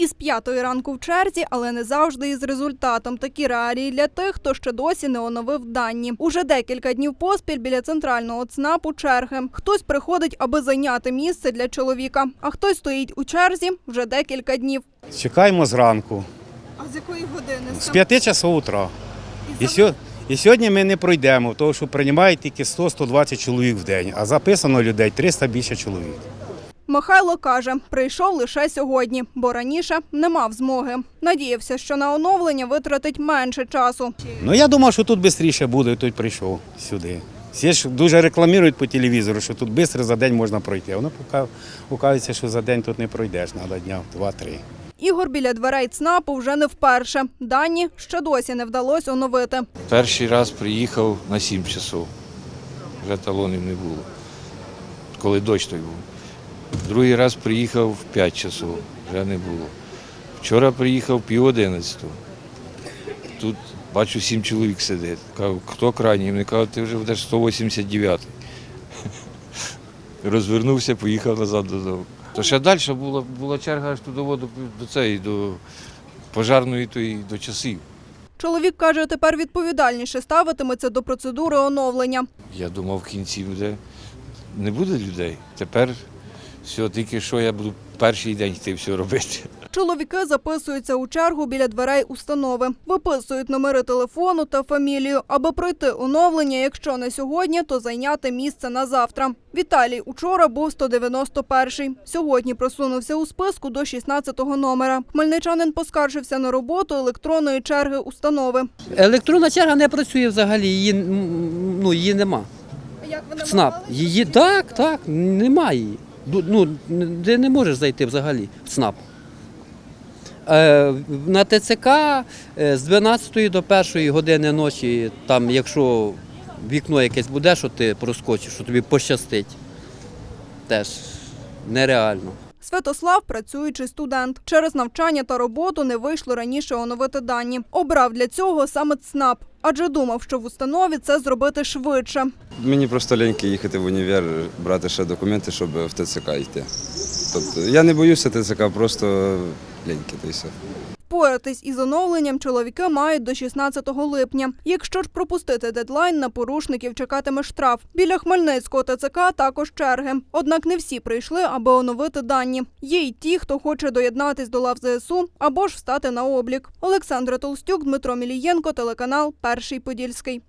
Із п'ятої ранку в черзі, але не завжди із результатом. Такі реалії для тих, хто ще досі не оновив дані. Уже декілька днів поспіль біля центрального ЦНАПу черги. Хтось приходить, аби зайняти місце для чоловіка, а хтось стоїть у черзі вже декілька днів. Чекаємо зранку, А з якої години? з 5 часов утра. І, сьо- і сьогодні ми не пройдемо, тому що приймають тільки 100-120 чоловік в день, а записано людей 300 більше чоловік. Михайло каже, прийшов лише сьогодні, бо раніше не мав змоги. Надіявся, що на оновлення витратить менше часу. Ну я думав, що тут швидше буде, тут прийшов сюди. Всі ж дуже рекламують по телевізору, що тут швидко за день можна пройти. Воно пока- оказується, що за день тут не пройдеш, треба дня два-три. Ігор біля дверей ЦНАПу вже не вперше. Дані ще досі не вдалося оновити. Перший раз приїхав на 7 часов. Вже талонів не було. Коли дощ той був. Другий раз приїхав в 5 часов, вже не було. Вчора приїхав пів одинадцятого. Тут бачу, сім чоловік сидить. Кажу, хто крайній? Вони кажуть, ти вже будеш 189. Розвернувся, поїхав назад додому. То ще далі була, була черга аж туди до, до цієї, до пожарної тої, до часів. Чоловік каже, тепер відповідальніше ставитиметься до процедури оновлення. Я думав, в кінці буде не буде людей. Тепер все, тільки що я буду перший день йти все робити. Чоловіки записуються у чергу біля дверей установи, виписують номери телефону та фамілію, аби пройти оновлення. Якщо не сьогодні, то зайняти місце на завтра. Віталій учора був 191-й. Сьогодні просунувся у списку до 16-го номера. Хмельничанин поскаржився на роботу електронної черги установи. Електронна черга не працює взагалі, її, ну, її нема. Як ви ЦНАП. Її так, так, немає її. Ну, де не можеш зайти взагалі в ЦНАП. Е, на ТЦК е, з 12 до 1 години ночі, там, якщо вікно якесь буде, що ти проскочиш, що тобі пощастить, теж нереально. Святослав, працюючий студент, через навчання та роботу не вийшло раніше оновити дані. Обрав для цього саме ЦНАП, адже думав, що в установі це зробити швидше. Мені просто ліньки їхати в універ, брати ще документи, щоб в ТЦК йти. Тобто я не боюся ТЦК, просто ліньки. Впоратись із оновленням чоловіки мають до 16 липня. Якщо ж пропустити дедлайн, на порушників чекатиме штраф. Біля Хмельницького ТЦК також черги. Однак не всі прийшли, аби оновити дані. Є й ті, хто хоче доєднатись до лав ЗСУ або ж встати на облік. Олександра Толстюк, Дмитро Мілієнко, телеканал Перший Подільський.